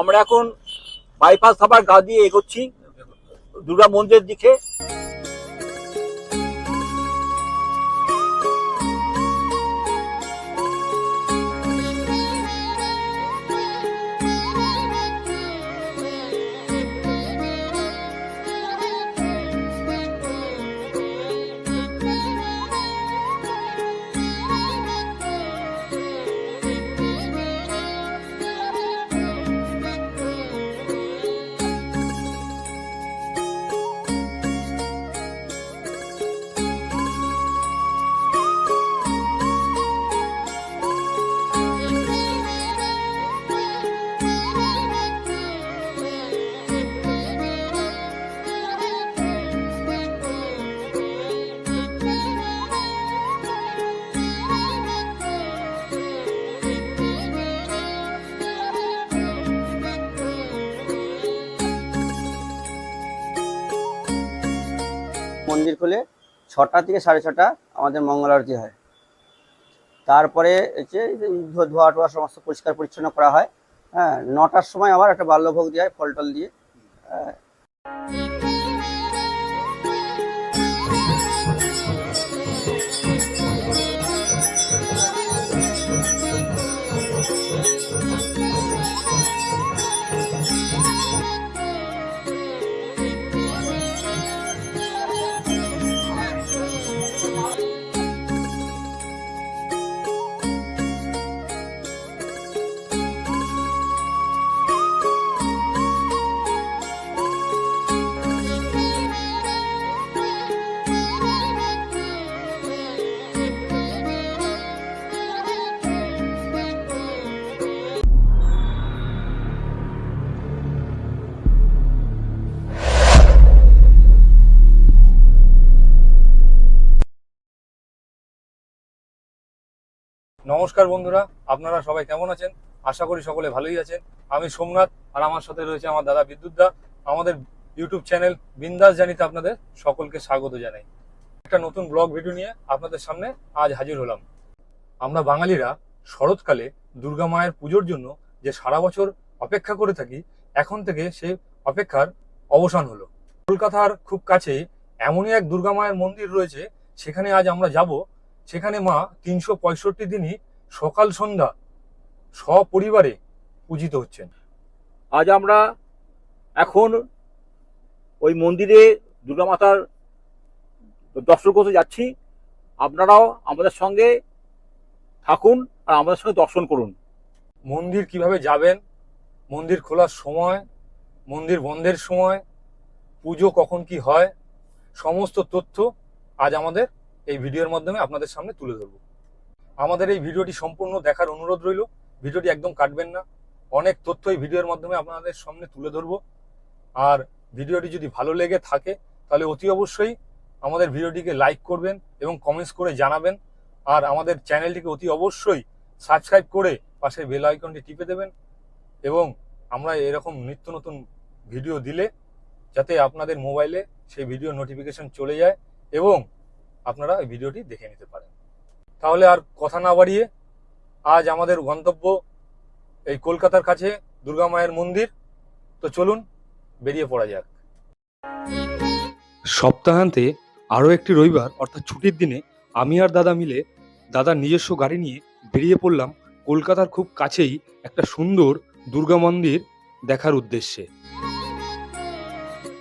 আমরা এখন বাইপাস খাবার গা দিয়ে এগোচ্ছি। দুর্গা মন্দিরের দিকে। ছটা থেকে সাড়ে ছটা আমাদের মঙ্গল আরতি হয়। তারপরে হচ্ছে ধোয়া টোয়া সমস্ত পরিষ্কার পরিচ্ছন্ন করা হয়। হ্যাঁ নটার সময় আবার একটা বাল্যভোগ দিয়ে হয় ফল টল দিয়ে। হ্যাঁ, নমস্কার বন্ধুরা, আপনারা সবাই কেমন আছেন? আশা করি সকলে ভালোই আছেন। আমি সোমনাথ, আর আমার সাথে রয়েছে আমার দাদা বিদ্যুৎ দা। আমাদের ইউটিউব চ্যানেল বিন্দাস জানিতে আপনাদের সকলকে স্বাগত জানাই। একটা নতুন ব্লগ ভিডিও নিয়ে আপনাদের সামনে আজ হাজির হলাম। আমরা বাঙালিরা শরৎকালে দুর্গা মায়ের পুজোর জন্য যে সারা বছর অপেক্ষা করে থাকি, এখন থেকে সে অপেক্ষার অবসান হলো। কলকাতার খুব কাছে এমনই এক দুর্গা মায়ের মন্দির রয়েছে, সেখানে আজ আমরা যাব। সেখানে মা তিনশো পঁয়ষট্টি দিনই সকাল সন্ধ্যা সপরিবারে পূজিত হচ্ছেন। আজ আমরা এখন ওই মন্দিরে দুর্গা মাতার দর্শন করতে যাচ্ছি। আপনারাও আমাদের সঙ্গে থাকুন আর আমাদের সঙ্গে দর্শন করুন। মন্দির কীভাবে যাবেন? মন্দির খোলার সময়? মন্দির বন্ধের সময়? পুজো কখন কি হয়? সমস্ত তথ্য আজ আমাদের এই ভিডিওর মাধ্যমে আপনাদের সামনে তুলে ধরব। আমাদের এই ভিডিওটি সম্পূর্ণ দেখার অনুরোধ রইল। ভিডিওটি একদম কাটবেন না। অনেক তথ্য এই ভিডিওর মাধ্যমে আপনাদের সামনে তুলে ধরবো। আর ভিডিওটি যদি ভালো লেগে থাকে, তাহলে অতি অবশ্যই আমাদের ভিডিওটিকে লাইক করবেন এবং কমেন্টস করে জানাবেন। আর আমাদের চ্যানেলটিকে অতি অবশ্যই সাবস্ক্রাইব করে পাশে বেল আইকনটি টিপে দেবেন। এবং আমরা এরকম নিত্য নতুন ভিডিও দিলে যাতে আপনাদের মোবাইলে সেই ভিডিও নোটিফিকেশন চলে যায় এবং আপনারা এই ভিডিওটি দেখে নিতে পারেন। তাহলে আর কথা না বাড়িয়ে আজ আমাদের গন্তব্য এই কলকাতার কাছে দুর্গা মায়ের মন্দির। তো চলুন, বেরিয়ে পড়া যাক। সপ্তাহান্তে আরও একটি রবিবার, অর্থাৎ ছুটির দিনে, আমি আর দাদা মিলে দাদার নিজস্ব গাড়ি নিয়ে বেরিয়ে পড়লাম কলকাতার খুব কাছেই একটা সুন্দর দুর্গা মন্দির দেখার উদ্দেশ্যে।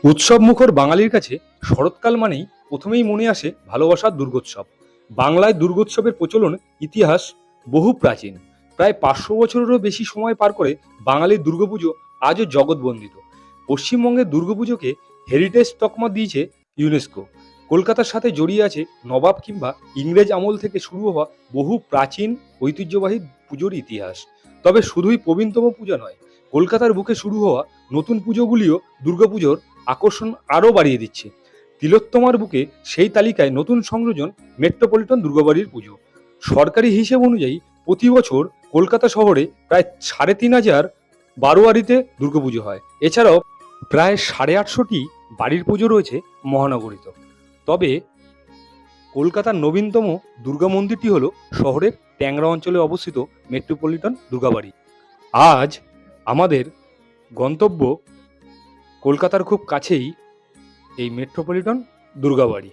উৎসব মুখর বাঙালির কাছে শরৎকাল মানেই প্রথমেই মনে আসে ভালোবাসার দুর্গোৎসব। বাংলায় দুর্গোৎসবের প্রচলন ইতিহাস বহু প্রাচীন। প্রায় পাঁচশো বছরেরও বেশি সময় পার করে বাঙালির দুর্গাপুজো আজও জগৎবন্দিত। পশ্চিমবঙ্গের দুর্গাপুজোকে হেরিটেজ তকমা দিয়েছে ইউনেস্কো কলকাতার সাথে জড়িয়ে আছে নবাব কিংবা ইংরেজ আমল থেকে শুরু হওয়া বহু প্রাচীন ঐতিহ্যবাহী পুজোর ইতিহাস। তবে শুধুই প্রবীণতম পূজা নয়, কলকাতার বুকে শুরু হওয়া নতুন পুজোগুলিও দুর্গাপুজোর আকর্ষণ আরও বাড়িয়ে দিচ্ছে। তিলোত্তমার বুকে সেই তালিকায় নতুন সংযোজন মেট্রোপলিটন দুর্গাবাড়ির পুজো। সরকারি হিসেব অনুযায়ী প্রতি বছর কলকাতা শহরে প্রায় সাড়ে তিন হাজার বারোয়ারিতে দুর্গাপুজো হয়। এছাড়াও প্রায় সাড়ে আটশোটি বাড়ির পুজো রয়েছে মহানগরীত। তবে কলকাতার নবীনতম দুর্গা মন্দিরটি হল শহরের ট্যাংরা অঞ্চলে অবস্থিত মেট্রোপলিটন দুর্গাবাড়ি। আজ আমাদের গন্তব্য কলকাতার খুব কাছেই এই মেট্রোপলিটন দুর্গাবাড়ি।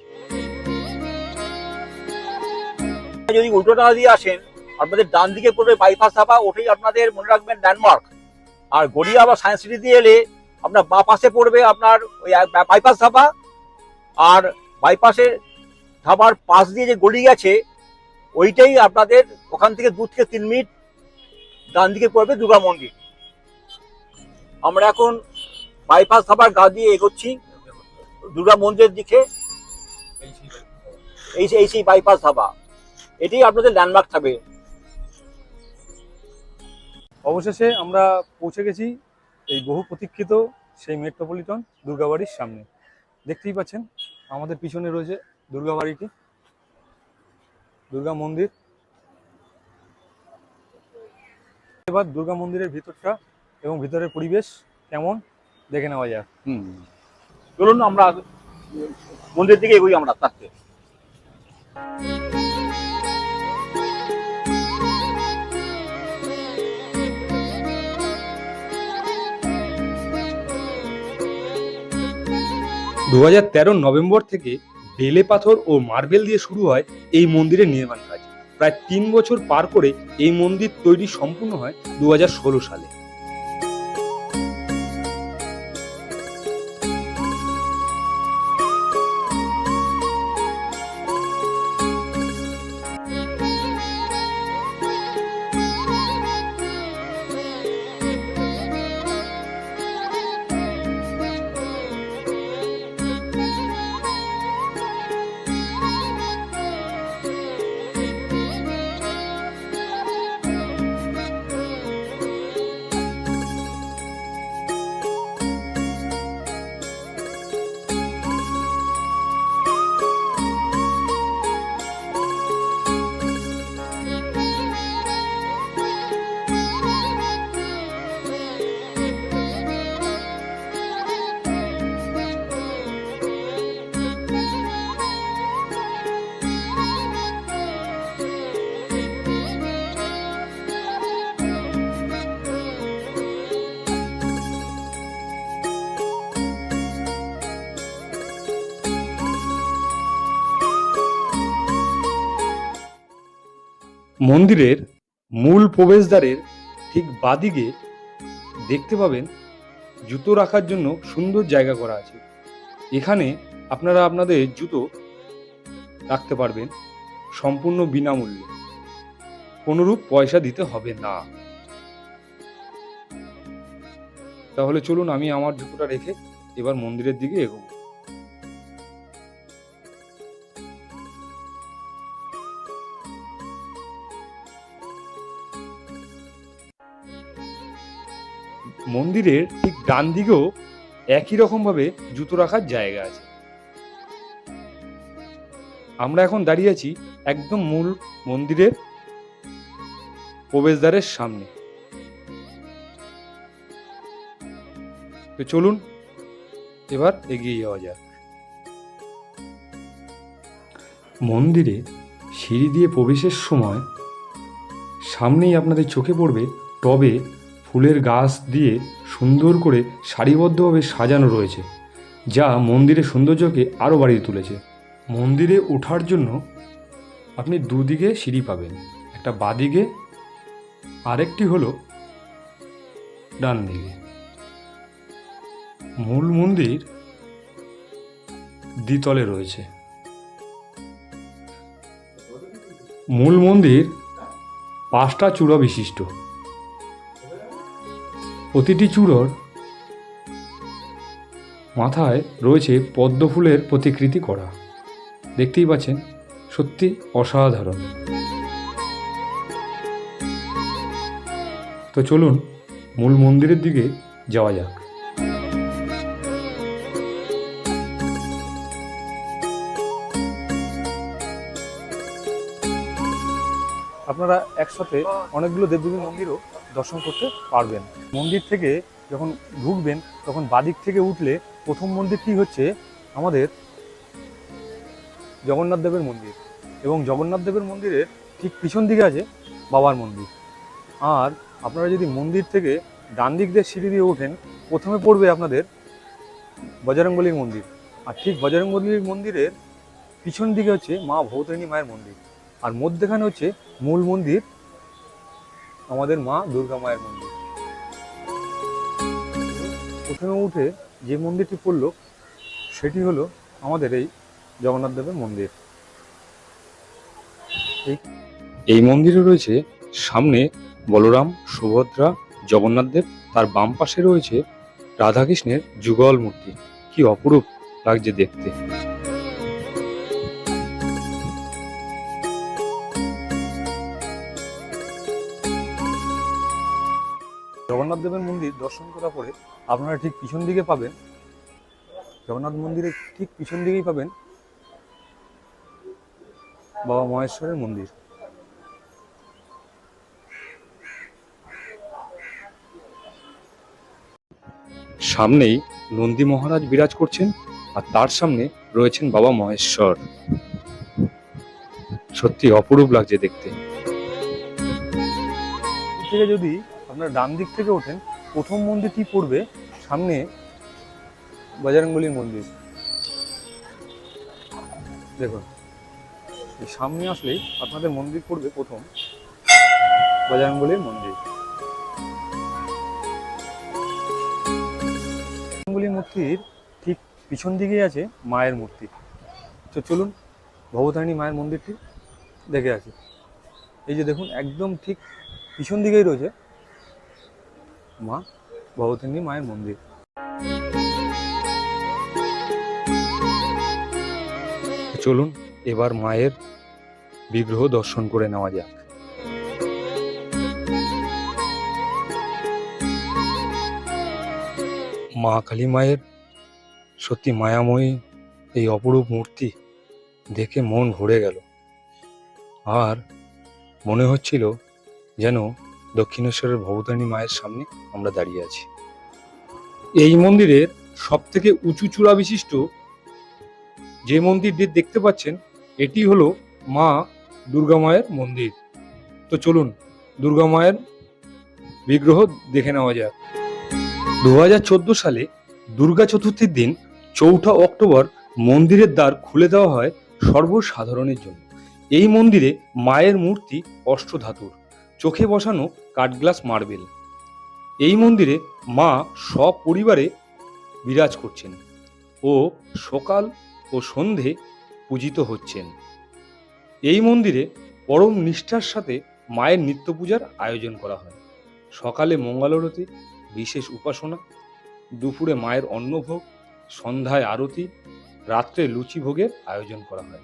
যদি উল্টোটা দিয়ে আসেন, আপনাদের ডান দিকে পড়বে বাইপাস ধাবা ওটাই আপনাদের মনে রাখবেন ল্যান্ডমার্ক আর গড়িয়া বা সায়েন্স সিটি দিয়ে এলে আপনার বা পাশে পড়বে আপনার ওই বাইপাস ধাবা আর বাইপাসের ধাবার পাশ দিয়ে যে গড়ি গেছে, ওইটাই আপনাদের ওখান থেকে দু থেকে তিন মিনিট ডান দিকে পড়বে দুর্গা মন্দির। আমরা এখন বাইপাস ধাবার গা দিয়ে এগোচ্ছি। দুর্গা মন্দিরের দিকে এই এই সেই বাইপাস ধাবা। এটাই আপনাদের ল্যান্ডমার্ক থাকবে। অবশেষে আমরা পৌঁছে গেছি এই বহু প্রতীক্ষিত সেই মেট্রোপলিটন দুর্গাবাড়ির সামনে। দেখতেই পাচ্ছেন আমাদের পিছনে রয়েছে দুর্গাবাড়িটি দুর্গা মন্দির। এবার দুর্গা মন্দিরের ভিতরটা এবং ভিতরের পরিবেশ কেমন দেখে নেওয়া যাক। হুম। চলুন আমরা মন্দির দিকে এগোই আমরা আস্তে আস্তে। দু হাজার নভেম্বর থেকে বেলে পাথর ও মার্বেল দিয়ে শুরু হয় এই মন্দিরের নির্মাণ কাজ। প্রায় তিন বছর পার করে এই মন্দির তৈরি সম্পূর্ণ হয় দু হাজার ষোলো সালে। মন্দিরের মূল প্রবেশদ্বারের ঠিক বাদিকে দেখতে পাবেন জুতো রাখার জন্য সুন্দর জায়গা করা আছে। এখানে আপনারা আপনাদের জুতো রাখতে পারবেন সম্পূর্ণ বিনামূল্যে। কোনোরূপ পয়সা দিতে হবে না। তাহলে চলুন আমি আমার জুতোটা রেখে এবার মন্দিরের দিকে এগোবো। মন্দিরের ঠিক ডান দিকেও একই রকমভাবে জুতো রাখার জায়গা আছে। আমরা এখন দাঁড়িয়ে আছি একদম মূল মন্দিরের প্রবেশদ্বারের সামনে। তো চলুন, এবার এগিয়ে যাওয়া যাক। মন্দিরে সিঁড়ি দিয়ে প্রবেশের সময় সামনেই আপনাদের চোখে পড়বে টবে ফুলের গাছ দিয়ে সুন্দর করে সারিবদ্ধভাবে সাজানো রয়েছে, যা মন্দিরের সৌন্দর্যকে আরও বাড়িয়ে তুলেছে। মন্দিরে ওঠার জন্য আপনি দুদিকে সিঁড়ি পাবেন, একটা বাদিকে, আরেকটি হলো ডান দিকে মূল মন্দির দ্বিতলে রয়েছে। মূল মন্দির পাঁচটা চূড়া বিশিষ্ট। প্রতিটি চূড়োর মাথায় রয়েছে পদ্ম ফুলের প্রতিকৃতি করা। দেখতেই পাচ্ছেন, সত্যি অসাধারণ। তো চলুন, মূল মন্দিরের দিকে যাওয়া যাক। আপনারা একসাথে অনেকগুলো দেবদেবীর মন্দিরও দর্শন করতে পারবেন। মন্দির থেকে যখন ঢুকবেন, তখন বাদিক থেকে উঠলে প্রথম মন্দিরটি হচ্ছে? আমাদের জগন্নাথ দেবের মন্দির। এবং জগন্নাথ দেবের মন্দিরের ঠিক পিছন দিকে আছে বাবার মন্দির। আর আপনারা যদি মন্দির থেকে ডান দিক দিয়ে সিঁড়ি দিয়ে ওঠেন, প্রথমে পড়বে আপনাদের বজরঙ্গলির মন্দির। আর ঠিক বজরঙ্গলির মন্দিরের পিছন দিকে হচ্ছে মা ভৌতারিণী মায়ের মন্দির। আর মধ্যেখানে হচ্ছে মূল মন্দির আমাদের মা দুর্গা মায়ের মন্দির। প্রথমে উঠে যে মন্দিরটি পড়ল, সেটি হলো আমাদের এই জগন্নাথ দেবের মন্দির। এই মন্দিরে রয়েছে, সামনে বলরাম, সুভদ্রা, জগন্নাথ দেব, তার বাম পাশে রয়েছে রাধাকৃষ্ণের যুগল মূর্তি। কি অপরূপ লাগছে দেখতে। জগন্নাথ দেবের মন্দির দর্শন করার পরে আপনারা ঠিক পিছন দিকে পাবেন। জগন্নাথ মন্দিরের ঠিক পিছন দিকেই পাবেন বাবা মহেশ্বরের মন্দির। সামনেই নন্দী মহারাজ বিরাজ করছেন আর তার সামনে রয়েছেন বাবা মহেশ্বর। সত্যি অপরূপ লাগছে দেখতে। যদি আপনার ডান দিক থেকে ওঠেন, প্রথম মন্দিরটি পড়বে? সামনে বজরঙ্গলির মন্দির। দেখুন সামনে আসলেই আপনাদের মন্দির পড়বে প্রথম বজরঙ্গলির মন্দির। বজরঙ্গলির মূর্তির ঠিক পিছন দিকেই আছে মায়ের মূর্তি। তো চলুন, ভবতারিণী মায়ের মন্দিরটি দেখে আছে এই যে দেখুন, একদম ঠিক পিছন দিকেই রয়েছে মা ভবতারিণী মায়ের মন্দির। চলুন, এবার মায়ের বিগ্রহ দর্শন করে নেওয়া যাক। মা কালী মায়ের সত্যি মায়াময়ী এই অপরূপ মূর্তি দেখে মন ভরে গেল। আর মনে হচ্ছিল যেন দক্ষিণেশ্বরের ভবতারিণী মায়ের সামনে আমরা দাঁড়িয়ে আছি। এই মন্দিরের সব থেকে উঁচু চূড়া বিশিষ্ট যে মন্দিরটি দেখতে পাচ্ছেন, এটি হলো মা দুর্গা মায়ের মন্দির। তো চলুন, দুর্গা মায়ের বিগ্রহ দেখে নেওয়া যাক। দু হাজার চোদ্দ সালে দুর্গা চতুর্থীর দিন, চৌঠা অক্টোবর মন্দিরের দ্বার খুলে দেওয়া হয় সর্বসাধারণের জন্য। এই মন্দিরে মায়ের মূর্তি অষ্টধাতুর। চোখে বসানো কাঠগ্লাস মার্বেল। এই মন্দিরে মা সপরিবারে বিরাজ করছেন ও সকাল ও সন্ধে পূজিত হচ্ছেন। এই মন্দিরে পরম নিষ্ঠার সাথে মায়ের নিত্য পূজার আয়োজন করা হয়। সকালে মঙ্গলারতি বিশেষ উপাসনা, দুপুরে মায়ের অন্নভোগ, সন্ধ্যায় আরতি, রাত্রে লুচি ভোগের আয়োজন করা হয়।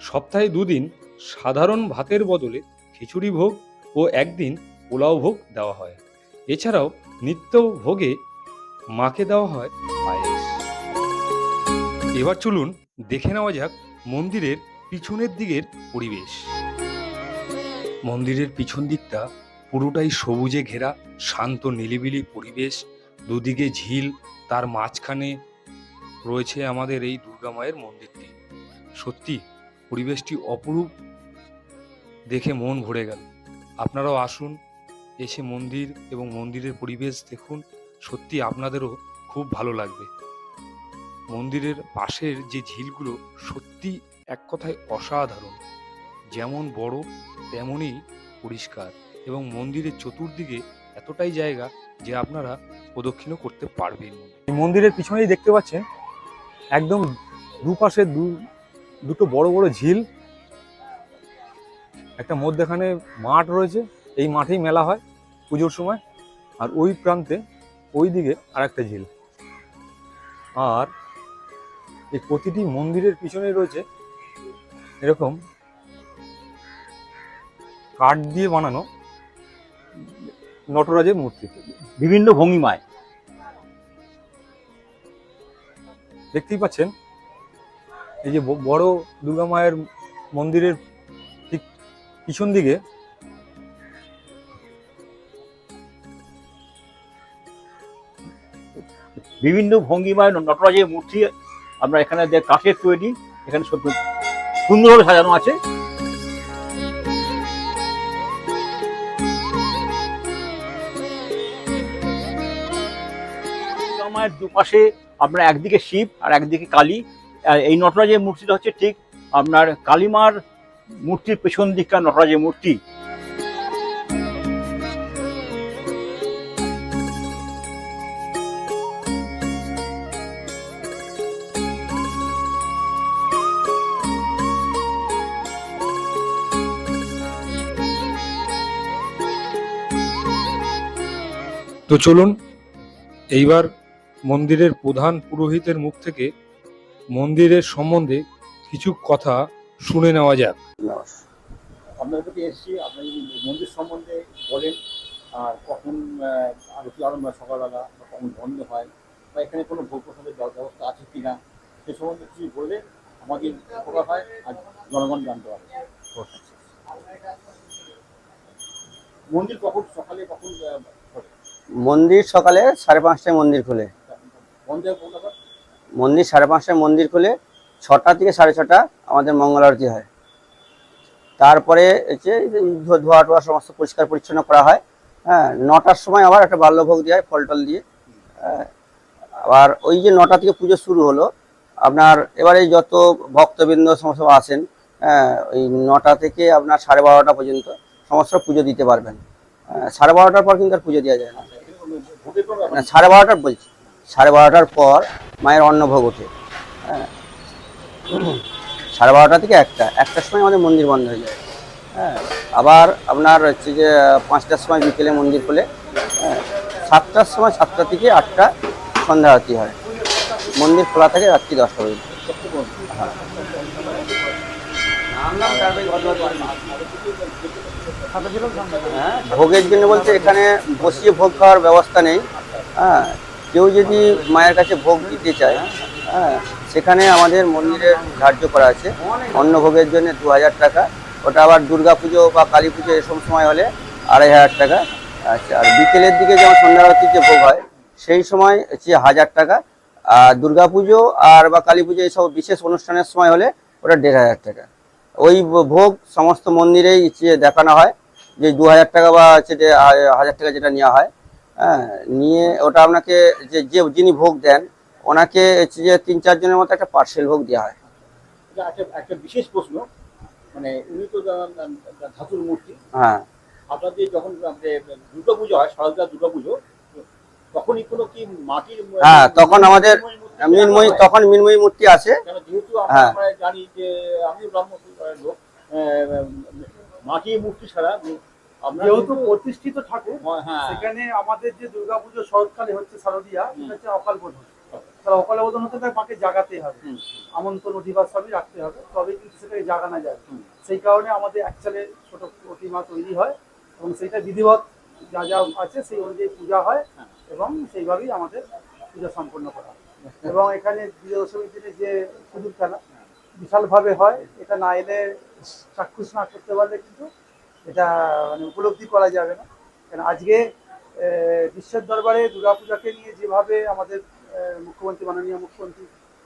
সপ্তাহে দুদিন সাধারণ ভাতের বদলে খিচুড়ি ভোগ ও একদিন পোলাও ভোগ দেওয়া হয়। এছাড়াও নিত্য ভোগে মাকে দেওয়া হয় পায়েস। এবার চলুন দেখে নেওয়া যাক মন্দিরের পিছনের দিকের পরিবেশ। মন্দিরের পিছন দিকটা পুরোটাই সবুজে ঘেরা, শান্ত, নিলিবিলি পরিবেশ। দুদিকে ঝিল, তার মাঝখানে রয়েছে আমাদের এই দুর্গা মায়ের মন্দিরটি। সত্যি পরিবেশটি অপরূপ দেখে মন ভরে গেল। আপনারাও আসুন, এসে মন্দির এবং মন্দিরের পরিবেশ দেখুন, সত্যি আপনাদেরও খুব ভালো লাগবে। মন্দিরের পাশের যে ঝিলগুলো সত্যি এক কথায় অসাধারণ। যেমন বড়, তেমনই পরিষ্কার এবং মন্দিরের চতুর্দিকে এতটাই জায়গা যে আপনারা প্রদক্ষিণও করতে পারবেন। মন্দিরের পিছনেই দেখতে পাচ্ছেন একদম দুপাশে দু, দুটো বড় বড় ঝিল। একটা মধ্যেখানে মাঠ রয়েছে এই মাঠেই মেলা হয় পুজোর সময়। আর ওই প্রান্তে ওই দিকে আর একটা ঝিল। আর এই প্রতিটি মন্দিরের পিছনে রয়েছে এরকম কাঠ দিয়ে বানানো নটরাজের মূর্তি। বিভিন্ন ভঙ্গিমায়। দেখতেই পাচ্ছেন এই যে বড় দুর্গা মায়ের মন্দিরের পিছন দিকে। বিভিন্ন ভঙ্গিমায় নটরাজের মূর্তি আমরা এখানে কাঠের তৈরি, এখানে সুন্দরভাবে সাজানো আছে। দুপাশে আপনার একদিকে শিব আর একদিকে কালী। এই নটরাজের মূর্তিটা হচ্ছে ঠিক আপনার কালীমার মূর্তির পেছন দিককার নটরাজের মূর্তি। তো চলুন, এইবার মন্দিরের প্রধান পুরোহিতের মুখ থেকে মন্দিরের সম্বন্ধে কিছু কথা শুনে নেওয়া যাক। নমস্কার। আপনাদের কাছে এসেছি আপনি মন্দির সম্বন্ধে বলেন আর কখন আরতি আরম্ভ হয় সকালবেলা বা কখন বন্ধ হয় বা এখানে কোনো ভোগ প্রসাদের ব্য- ব্যবস্থা আছে কিনা সে সম্বন্ধে কিছু বলে আমাদের উপকার হয় আর জনগণ জানতে পারে। মন্দির কখন সকালে কখন মন্দির সকালে সাড়ে পাঁচটায় মন্দির খোলে। বন্ধ মন্দির সাড়ে পাঁচটায় মন্দির খুলে। ছটা থেকে সাড়ে ছটা আমাদের মঙ্গল আরতি হয়। তারপরে হচ্ছে ধোয়া টোয়া সমস্ত পরিষ্কার পরিচ্ছন্ন করা হয়। হ্যাঁ নটার সময় আবার একটা বাল্যভোগ দেওয়া হয় ফল টল দিয়ে। হ্যাঁ, আবার ওই যে নটা থেকে পুজো শুরু হলো আপনার এবারে যত ভক্তবৃন্দ সমস্ত আসেন হ্যাঁ ওই নটা থেকে আপনার সাড়ে বারোটা পর্যন্ত সমস্ত পুজো দিতে পারবেন। হ্যাঁ, সাড়ে বারোটার পর কিন্তু আর পুজো দেওয়া যায় না। সাড়ে বারোটার বলছি সাড়ে বারোটার পর মায়ের অন্নভোগ ওঠে। সাড়ে বারোটা থেকে একটা। একটার সময় আমাদের মন্দির বন্ধ হয়ে যায়। হ্যাঁ আবার আপনার হচ্ছে যে পাঁচটার সময় বিকেলে মন্দির খোলে। হ্যাঁ সাতটার সময় সাতটা থেকে আটটা সন্ধ্যা আরতি হয়। মন্দির খোলা থাকে রাত্রি দশটা পর্যন্ত। হ্যাঁ ভোগের জন্য বলতে এখানে বসিয়ে ভোগ খাওয়ার ব্যবস্থা নেই। হ্যাঁ কেউ যদি মায়ের কাছে ভোগ দিতে চায় হ্যাঁ সেখানে আমাদের মন্দিরে ধার্য করা আছে। অন্ন ভোগের জন্য দু হাজার টাকা। ওটা আবার দুর্গা পুজো বা কালী পুজো এসব সময় হলে আড়াই হাজার টাকা। আচ্ছা আর বিকেলের দিকে যেমন সন্ধ্যারতির যে ভোগ হয়, সেই সময় হচ্ছে হাজার টাকা। আর দুর্গা পুজো আর বা কালী পুজো এইসব বিশেষ অনুষ্ঠানের সময় হলে ওটা দেড় হাজার টাকা। ওই ভোগ সমস্ত মন্দিরেই দেখানো হয়, যে দু হাজার টাকা বা হচ্ছে হাজার টাকা যেটা নেওয়া হয়। হ্যাঁ নিয়ে ওটা আপনাকে যে যে যিনি ভোগ দেন ওনাকে হচ্ছে যে তিন চারজনের মতো একটা পার্সেল ভোগ দেওয়া হয়। এটা একটা একটা বিশেষ প্রশ্ন মানে উনি তো ধাতুর মূর্তি হ্যাঁ। আপনাদের যখন দুর্গা পুজো হয় শারদা দুর্গা পুজো তখনই কোনো কি মাটির হ্যাঁ, তখন আমাদের মিনময়ী তখন মিনময়ী মূর্তি আছে। যেহেতু আমরা হ্যাঁ। জানি যে আমি ব্রাহ্মণ লোক মাটির মূর্তি ছাড়া আমরা যেহেতু প্রতিষ্ঠিত ঠাকুর হ্যাঁ। সেখানে আমাদের যে দুর্গাপুজো শরৎকালে হচ্ছে শারদিয়া। হচ্ছে অকাল বোধন তাহলে অকাল বোধন হতে তার মাকে জাগাতে হবে। আমন্ত্রণ অধিবাস সবই রাখতে হবে তবে কিন্তু সেটাকে জাগানো হুম। সেই কারণে আমাদের অ্যাকচুয়ালি ছোট প্রতিমা তৈরি হয় এবং সেইটা বিধিবৎ যা যা আছে সেই অনুযায়ী পূজা হয় হ্যাঁ। এবং সেইভাবেই আমাদের পূজা সম্পন্ন করা হয়। এবং এখানে বিজয় দশমীর দিনে যে সুদূর খেলা বিশালভাবে হয় এটা না এলে চাক্ষুষ না করতে পারলে কিন্তু এটা মানে উপলব্ধি করা যাবে না। কারণ আজকে বিশ্বের দরবারে দুর্গাপূজাকে নিয়ে যেভাবে আমাদের মুখ্যমন্ত্রী মাননীয় মুখ্যমন্ত্রী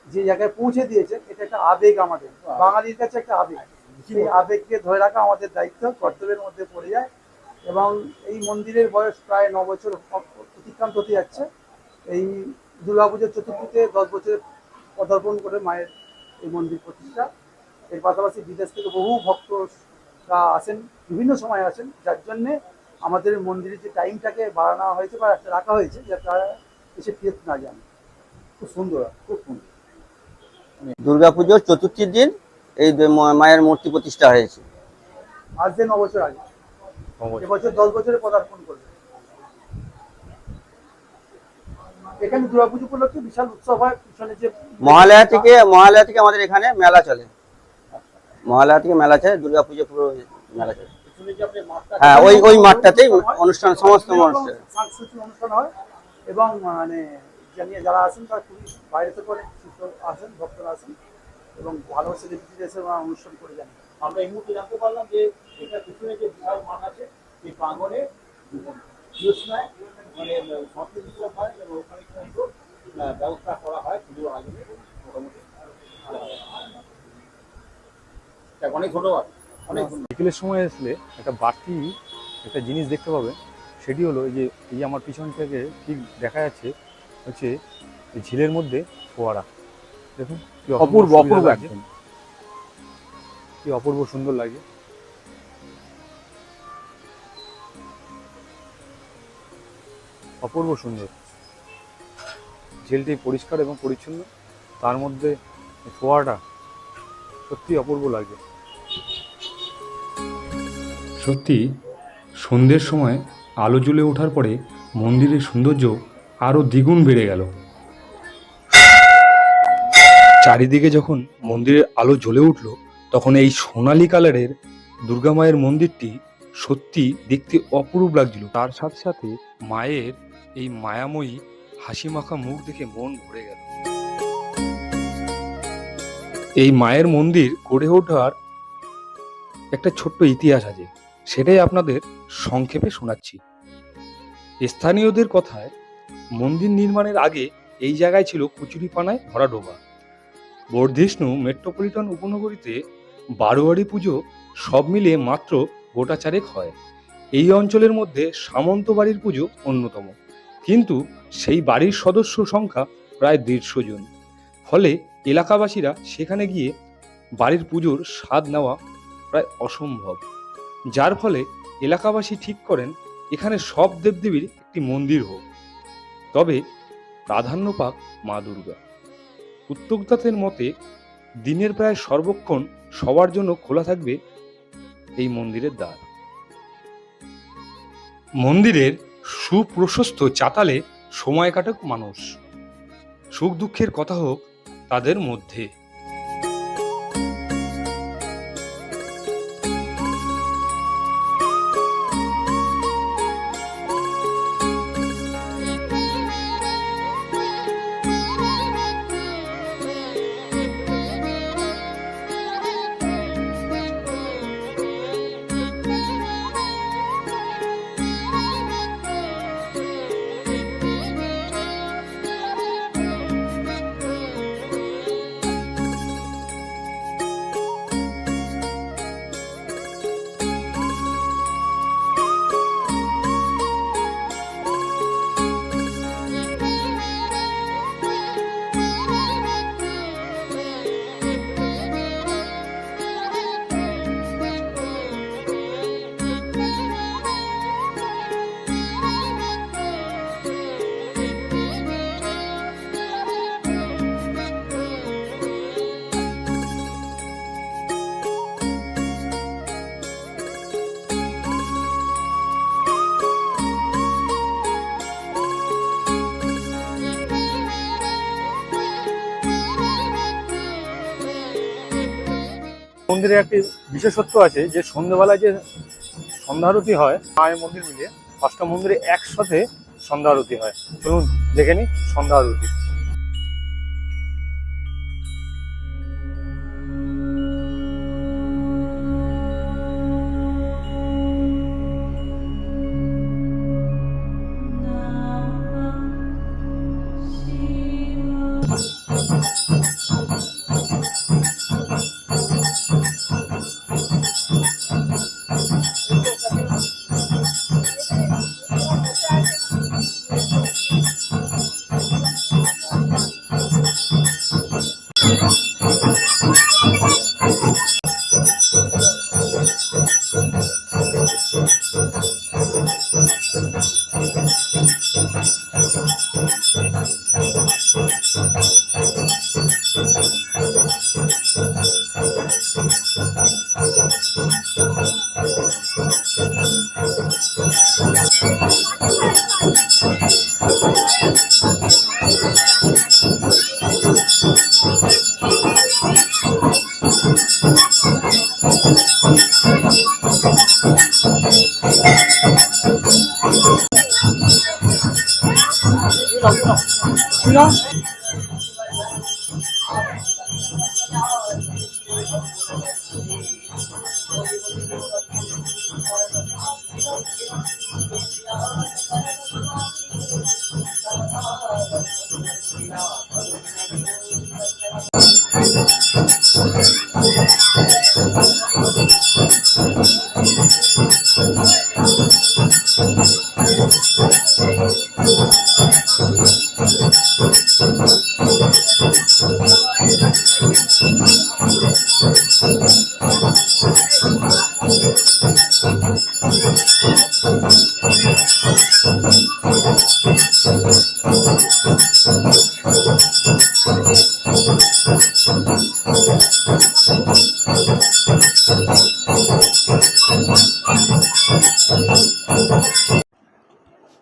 যে জায়গায় পৌঁছে দিয়েছেন এটা একটা আবেগ আমাদের। বাঙালির কাছে একটা আবেগ। সেই আবেগকে ধরে রাখা আমাদের দায়িত্ব কর্তব্যের মধ্যে পড়ে যায় এবং এই মন্দিরের বয়স প্রায় ন বছর অতিক্রান্ত হতে যাচ্ছে। এই দুর্গাপুজোর চতুর্থীতে দশ বছরে পদার্পণ করে মায়ের এই মন্দির প্রতিষ্ঠা। এর পাশাপাশি বিদেশ থেকে বহু ভক্তরা আসেন বিভিন্ন সময় আসেন। যার জন্যে আমাদের মন্দিরের যে টাইমটাকে বাড়ানো হয়েছে বা রাখা হয়েছে যাতে তারা এসে ফিরত না যান খুব সুন্দর খুব সুন্দর। দুর্গাপুজোর চতুর্থীর দিন এই মায়ের মূর্তি প্রতিষ্ঠা হয়েছে। আজ যে বছর আগে। এবছর দশ বছরে পদার্পণ করবে। এখানে দুর্গাপুজো উপলক্ষে বিশাল উৎসব হয় পিছনে যে মহালয়া থেকে মহালয়া থেকে আমাদের এখানে মেলা চলে। মহালয়া থেকে মেলা চলে দুর্গাপুজো পুরো মেলা চলে। হ্যাঁ ওই ওই মাঠটাতেই অনুষ্ঠান সমস্ত অনুষ্ঠান। সাংস্কৃতিক অনুষ্ঠান হয়। এবং মানে জানিয়ে যারা আসেন তারা খুবই বাইরে থেকে অনেক শিক্ষক আসেন ভক্তরা আসেন এবং ভালো সেলিব্রিটি এসে ওরা অনুষ্ঠান করে যান। আমরা এই মুহূর্তে জানতে পারলাম যে এটা পিছনে যে বিশাল মাঠ আছে এই প্রাঙ্গনে জ্যোৎস্নায় মানে সংস্কৃতি হয় এবং ওখানে কিন্তু ব্যবস্থা করা হয় পুজোর আগে মোটামুটি। অনেক ধন্যবাদ। অনেক বিকেলের সময় আসলে একটা বাড়তি একটা জিনিস দেখতে পাবে সেটি হলো এই যে এই আমার পিছন থেকে ঠিক দেখা যাচ্ছে হচ্ছে ঝিলের মধ্যে ফোয়ারা। দেখুন কি অপূর্ব, অপূর্ব একদম। কি অপূর্ব সুন্দর লাগে অপূর্ব সুন্দর। ঝিলটি পরিষ্কার এবং পরিচ্ছন্ন। তার মধ্যে ফোয়ারাটা সত্যি অপূর্ব লাগে সত্যি সন্ধ্যের সময় আলো জ্বলে ওঠার পরে মন্দিরের সৌন্দর্য আরও দ্বিগুণ বেড়ে গেল। চারিদিকে যখন মন্দিরের আলো জ্বলে উঠল, তখন এই সোনালী কালারের দুর্গা মায়ের মন্দিরটি সত্যি দেখতে অপরূপ লাগছিল। তার সাথে সাথে মায়ের এই মায়াময়ী হাসি মাখা মুখ দেখে মন ভরে গেল। এই মায়ের মন্দির গড়ে ওঠার একটা ছোট্ট ইতিহাস আছে, সেটাই আপনাদের সংক্ষেপে শোনাচ্ছি। স্থানীয়দের কথায় মন্দির নির্মাণের আগে এই জায়গায় ছিল কুচুরিপানায় ভরা ডোবা। বর্ধিষ্ণু মেট্রোপলিটন উপনগরীতে বারোয়ারি পুজো সব মিলে মাত্র গোটা চারেক হয়। এই অঞ্চলের মধ্যে সামন্ত বাড়ির পুজো অন্যতম। কিন্তু সেই বাড়ির সদস্য সংখ্যা প্রায় দেড়শো জন। ফলে এলাকাবাসীরা সেখানে গিয়ে বাড়ির পুজোর স্বাদ নেওয়া প্রায় অসম্ভব। যার ফলে এলাকাবাসী ঠিক করেন, এখানে সব দেবদেবীর একটি মন্দির হোক। তবে প্রাধান্য পাক মা দুর্গা। উদ্যোক্তাদের মতে দিনের প্রায় সর্বক্ষণ সবার জন্য খোলা থাকবে এই মন্দিরের দ্বার। মন্দিরের সুপ্রশস্ত চাতালে সময় কাটাক মানুষ। সুখ দুঃখের কথা হোক তাদের মধ্যে। মন্দিরে একটি বিশেষত্ব আছে যে সন্ধ্যাবেলায় যে সন্ধ্যারতি হয়, মায়ের মন্দির মিলিয়ে পাঁচটা মন্দিরে একসাথে সন্ধ্যারতি হয় চলুন দেখে নিই সন্ধ্যারতি Thank you.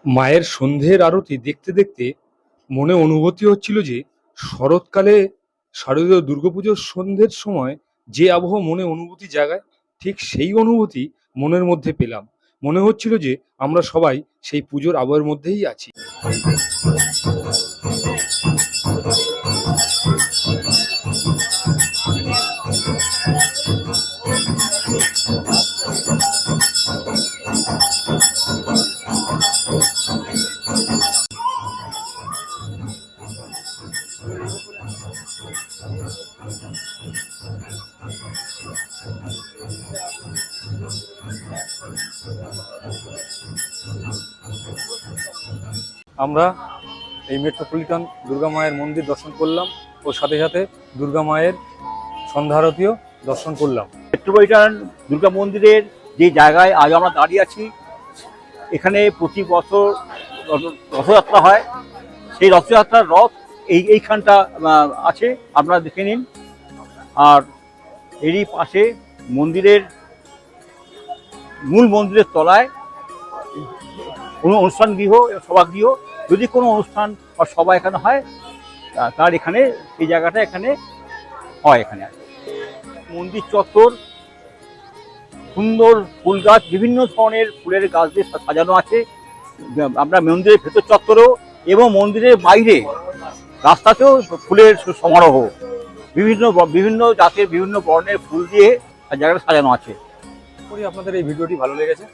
মায়ের সন্ধ্যের আরতি দেখতে দেখতে মনে অনুভূতি হচ্ছিল যে শরৎকালে শারদীয় দুর্গাপুজোর সন্ধ্যের সময় যে আবহ মনে অনুভূতি জাগায়, ঠিক সেই অনুভূতি মনের মধ্যে পেলাম। মনে হচ্ছিল যে আমরা সবাই সেই পুজোর আবহের মধ্যেই আছি। আমরা এই মেট্রোপলিটন দুর্গা মায়ের মন্দির দর্শন করলাম ও সাথে সাথে দুর্গা মায়ের সন্ধ্যারতিও দর্শন করলাম। মেট্রোপলিটন দুর্গা মন্দিরের যে জায়গায় আজ আমরা দাঁড়িয়ে আছি, এখানে প্রতি বছর রথযাত্রা হয়। সেই রথযাত্রার রথ এই এইখানটা আছে, আপনারা দেখে নিন। আর এরই পাশে মন্দিরের মূল মন্দিরের তলায় কোনো অনুষ্ঠান গৃহ সভাগৃহ যদি কোনো অনুষ্ঠান বা সভা এখানে হয় তার এখানে, এই জায়গাটা এখানে হয় এখানে। মন্দির চত্বর, সুন্দর ফুল গাছ, বিভিন্ন ধরনের ফুলের গাছ দিয়ে সাজানো আছে। আমরা মন্দিরের ভেতর চত্বরেও এবং মন্দিরের বাইরে রাস্তাতেও ফুলের সমারোহ, বিভিন্ন বিভিন্ন জাতের বিভিন্ন বর্ণের ফুল দিয়ে জায়গাটা সাজানো আছে। আপনাদের এই ভিডিওটি ভালো লেগেছে।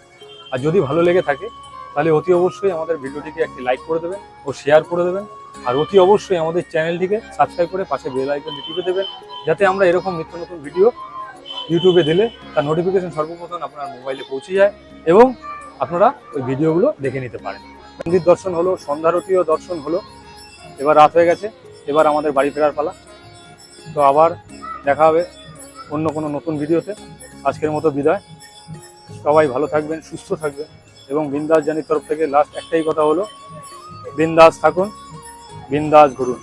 আর যদি ভালো লেগে থাকে তাহলে অতি অবশ্যই আমাদের ভিডিওটিকে একটি লাইক করে দেবেন ও শেয়ার করে দেবেন। আর অতি অবশ্যই আমাদের চ্যানেলটিকে সাবস্ক্রাইব করে পাশে বেল আইকনটি টিপে দেবেন, যাতে আমরা এরকম নিত্য নতুন ভিডিও ইউটিউবে দিলে তার নোটিফিকেশন সর্বপ্রথম আপনার মোবাইলে পৌঁছে যায় এবং আপনারা ওই ভিডিওগুলো দেখে নিতে পারেন। মন্দির দর্শন হলো সন্ধ্যারতীয় দর্শন হলো, এবার রাত হয়ে গেছে, এবার আমাদের বাড়ি ফেরার পালা। তো আবার দেখা হবে অন্য কোনো নতুন ভিডিওতে আজকের মতো বিদায়। সবাই ভালো থাকবেন, সুস্থ থাকবেন। এবং বিন্দাস জানির তরফ থেকে লাস্ট একটাই কথা হলো বিন্দাস থাকুন বিন্দাস ঘুরুন।